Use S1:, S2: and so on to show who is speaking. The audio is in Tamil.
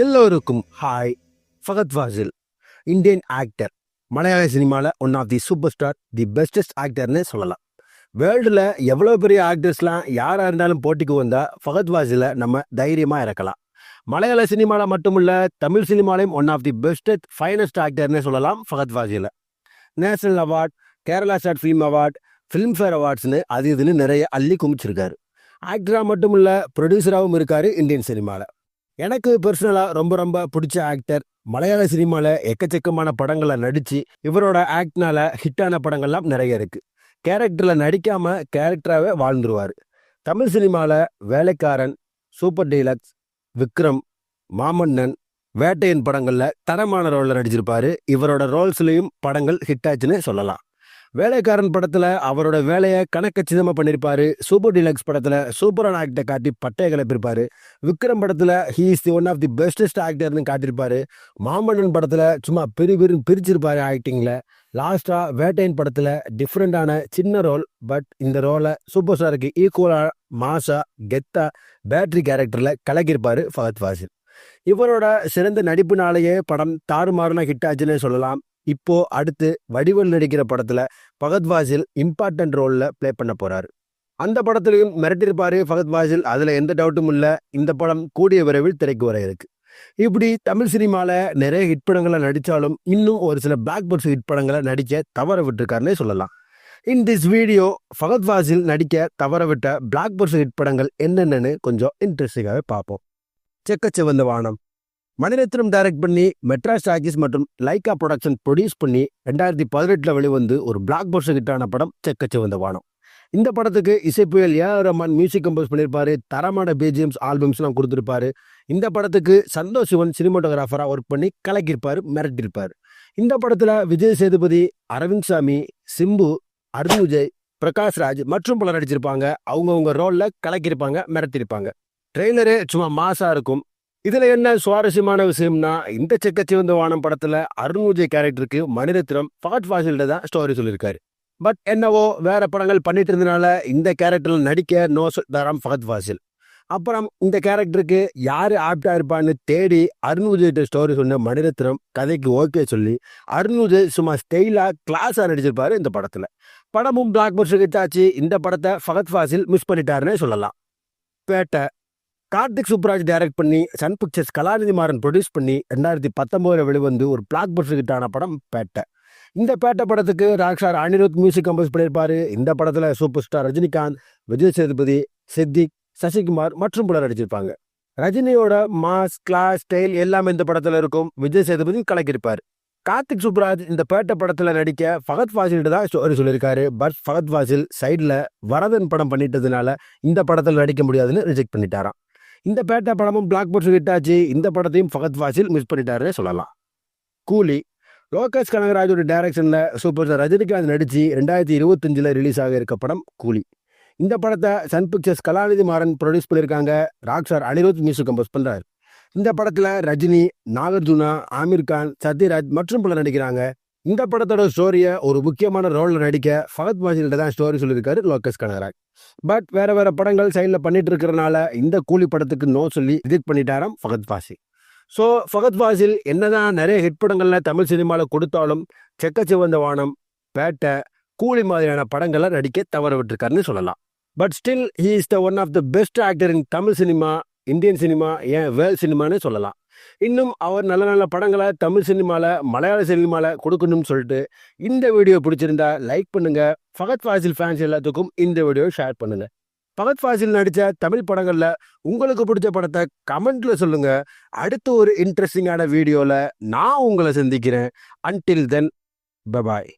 S1: எல்லோருக்கும் hi. Fahadh Faasil Indian actor. Malayala சினிமாவில் one of the super star the bestest ஆக்டர்னு சொல்லலாம். வேர்ல்டில் எவ்வளோ பெரிய ஆக்டர்ஸ்லாம் யாராக இருந்தாலும் போட்டிக்கு வந்தால் ஃபகத் ஃபாசிலை நம்ம தைரியமாக இறக்கலாம். மலையாள சினிமாவில் மட்டுமில்ல Tamil சினிமாலையும் one of the bestest finest ஆக்டர்னு சொல்லலாம் Fahadh ஃபாசிலை. National award Kerala star film award Filmfare அவார்ட்ஸ்னு அது இதுன்னு நிறைய அள்ளி குமிச்சிருக்காரு. ஆக்டராக மட்டும் இல்லை ப்ரொடியூசராகவும் இருக்கார் இந்தியன் சினிமாவில் எனக்கு பர்சனலாக ரொம்ப ரொம்ப பிடிச்ச ஆக்டர் மலையாள சினிமாவில் எக்கச்சக்கமான படங்களை நடித்து இவரோட ஆக்ட்னால ஹிட்டான படங்கள்லாம் நிறைய இருக்குது கேரக்டரில் நடிக்காமல் கேரக்டராகவே வாழ்ந்துருவார். தமிழ் சினிமாவில் வேலைக்காரன் சூப்பர் டீலக்ஸ் விக்ரம் மாமன்னன் வேட்டையன் படங்களில் தரமான ரோலில் நடிச்சிருப்பாரு. இவரோட ரோல்ஸ்லேயும் படங்கள் ஹிட் ஆச்சுன்னு சொல்லலாம். வேலைக்காரன் படத்தில் அவரோட வேலையை கணக்கச்சிதமாக பண்ணியிருப்பாரு சூப்பர் டீலக்ஸ் படத்தில் சூப்பரான ஆக்டை காட்டி பட்டையை கிளப்பியிருப்பாரு விக்ரம் படத்தில் he is the one of the bestest ஆக்டர்னு காட்டியிருப்பாரு மாமன்னன் படத்தில் சும்மா பெரு பெரு பிரிச்சிருப்பாரு ஆக்டிங்கில் லாஸ்ட்டாக வேட்டையன் படத்தில் டிஃப்ரெண்டான சின்ன ரோல் பட் இந்த ரோலை சூப்பர் ஸ்டாருக்கு ஈக்குவலாக மாசா கெத்தா பேட்டரி கேரக்டரில் கலக்கியிருப்பாரு ஃபகத் ஃபாசில். இவரோட சிறந்த நடிப்புனாலேயே படம் தாறுமாறுனா ஹிட் ஆச்சுன்னு சொல்லலாம். இப்போ அடுத்து வடிவல் நடிக்கிற படத்துல ஃபகத் வாசில் இம்பார்ட்டன்ட் ரோல்ல ப்ளே பண்ண போறாரு. அந்த படத்துலையும் மிரட்டிருப்பாரு ஃபகத் வாசில் அதுல எந்த டவுட்டும் இல்ல. இந்த படம் கூடிய விரைவில் திரைக்கு வர இருக்கு. இப்படி தமிழ் சினிமால நிறைய ஹிட் படங்களை நடித்தாலும் இன்னும் ஒரு சில பிளாக் பர்ஸ் ஹிட் படங்களை நடிக்க தவற விட்டுருக்காருன்னே சொல்லலாம். In this video Fahadh Faasil நடிக்க தவற விட்ட பிளாக் பர்ஸ் ஹிட் படங்கள் என்னென்னு கொஞ்சம் இன்ட்ரெஸ்டிங்காகவே பார்ப்போம். செக்கச்சிவந்த வானம். மணிரத்னம் டைரக்ட் பண்ணி மெட்ராஸ் டாக்கிஸ் மற்றும் லைகா ப்ரொடக்ஷன் ப்ரொடியூஸ் பண்ணி ரெண்டாயிரத்தி பதினெட்டில் வெளிவந்து ஒரு பிளாக் பஸ்டர் ஹிட்டான படம் செக்கச்சிவந்த வானம். இந்த படத்துக்கு இசைப்புயல் A R Rahman music compose பண்ணியிருப்பாரு தரமான பேஜிஎம்ஸ் ஆல்பம்ஸ்லாம் கொடுத்துருப்பாரு. இந்த படத்துக்கு சந்தோஷ் சிவன் சினிமோட்டோகிராஃபராக ஒர்க் பண்ணி கலக்கியிருப்பார் மிரட்டியிருப்பார். இந்த படத்தில் விஜய் சேதுபதி அரவிந்த் சாமி சிம்பு அருண் விஜய் பிரகாஷ் ராஜ் மற்றும் பலர் நடிச்சிருப்பாங்க. அவங்கவுங்க ரோலில் கலக்கியிருப்பாங்க மிரட்டியிருப்பாங்க. ட்ரெய்லரே சும்மா மாசாக இருக்கும். இதில் என்ன சுவாரஸ்யமான விஷயம்னா இந்த செக்கச்சிவந்த வானம் படத்தில் அருண் விஜய் கேரக்டருக்கு மணிரத்னம் ஃபாட் ஃபாசில்ட தான் ஸ்டோரி சொல்லியிருக்காரு. பட் என்னவோ வேற படங்கள் பண்ணிட்டு இருந்தனால இந்த கேரக்டரில் நடிக்க நோ தரம் ஃபகத் ஃபாசில். அப்புறம் இந்த கேரக்டருக்கு யார் ஆப்டா இருப்பான்னு தேடி அருண் விஜய்கிட்ட ஸ்டோரி சொன்ன மணிரத்னம் கதைக்கு ஓகே சொல்லி அருண் விஜய் சும்மா ஸ்டெயிலாக கிளாஸாக நடிச்சிருப்பாரு இந்த படத்தில். படமும் பிளாக் பஸ்டர் ஆச்சு. இந்த படத்தை ஃபகத் ஃபாசில் மிஸ் பண்ணிட்டாருன்னே சொல்லலாம். பேட்டை கார்த்திக் சுப்ராஜ் டைரக்ட் பண்ணி Sun Pictures Kalanithi Maran produce பண்ணி ரெண்டாயிரத்தி பத்தொம்போதில் வெளிவந்து ஒரு பிளாக் பஸ்டர் ஹிட்டான படம் பேட்டை. இந்த பேட்டை படத்துக்கு ராக்ஷார் அனிருத் மியூசிக் கம்போஸ் பண்ணியிருப்பாரு. இந்த படத்தில் சூப்பர் ஸ்டார் ரஜினிகாந்த் விஜய் சேதுபதி சித்திக் சசிகுமார் மற்றும் பலர் நடிச்சிருப்பாங்க. ரஜினியோட மாஸ் கிளாஸ் ஸ்டைல் எல்லாமே இந்த படத்தில் இருக்கும். விஜய் சேதுபதி கலக்கியிருப்பார். கார்த்திக் சுப்ராஜ் இந்த பேட்டை படத்தில் நடிக்க ஃபகத் ஃபாசில்கிட்ட தான் ஸ்டோரி சொல்லியிருக்காரு. பட் ஃபகத் ஃபாசில் சைடில் வரதன் படம் பண்ணிட்டதுனால இந்த படத்தில் நடிக்க முடியாதுன்னு ரிஜெக்ட் பண்ணிட்டாராம். இந்த பேட்டா படமும் பிளாக் பஸ்டர் ஹிட் ஆச்சு. இந்த படத்தையும் ஃபகத் வாசில் மிஸ் பண்ணிட்டாரு சொல்லலாம். கூலி லோகேஷ் கனகராஜோட டைரக்ஷனில் சூப்பர் ஸ்டார் ரஜினிகாந்த் நடித்து ரெண்டாயிரத்தி இருபத்தஞ்சில் ரிலீஸ் ஆக இருக்க படம் கூலி. இந்த படத்தை Sun Pictures Kalanithi Maran produce பண்ணியிருக்காங்க. Rock sir Anirudh music compose பண்ணுறாரு இந்த படத்தில் ரஜினி நாகார்ஜுனா ஆமீர் கான் சத்யராஜ் மற்றும் பலர் நடிக்கிறாங்க. இந்த படத்தோட ஸ்டோரியை ஒரு முக்கியமான ரோலில் நடிக்க ஃபகத் மாஜில்கிட்ட தான் ஸ்டோரி சொல்லியிருக்காரு லோகேஷ் கனகராஜ். பட் வேற வேற படங்கள் சைடில் பண்ணிட்டு இருக்கிறனால இந்த கூலி படத்துக்கு நோ சொல்லி ரிஜெக்ட் பண்ணிட்டாராம் ஃபகத் ஃபாசில் ஸோ ஃபகத் ஃபாசில் என்னதான் நிறைய ஹிட் படங்கள்ல தமிழ் சினிமாவில் கொடுத்தாலும் செக்க சிவந்த வானம் பேட்டை கூலி மாதிரியான படங்களை நடிக்க தவற விட்டுருக்காருன்னு சொல்லலாம். But still he is the one of the best actor in Tamil cinema Indian cinema ஏன் வேர்ல்ட் சினிமான்னு சொல்லலாம். இன்னும் அவர் நல்ல நல்ல படங்களை தமிழ் சினிமாவில் மலையாள சினிமாவில் கொடுக்கணும்னு சொல்லிட்டு இந்த வீடியோ பிடிச்சிருந்தா லைக் பண்ணுங்க. ஃபகத் ஃபாசில் ஃபேன்ஸ் எல்லாத்துக்கும் இந்த வீடியோ ஷேர் பண்ணுங்க. பகத் ஃபாசில் நடித்த தமிழ் படங்களில் உங்களுக்கு பிடிச்ச படத்தை கமெண்ட்ல சொல்லுங்க. அடுத்த ஒரு இன்ட்ரெஸ்டிங்கான வீடியோவில் நான் உங்களை சந்திக்கிறேன். Until then bye bye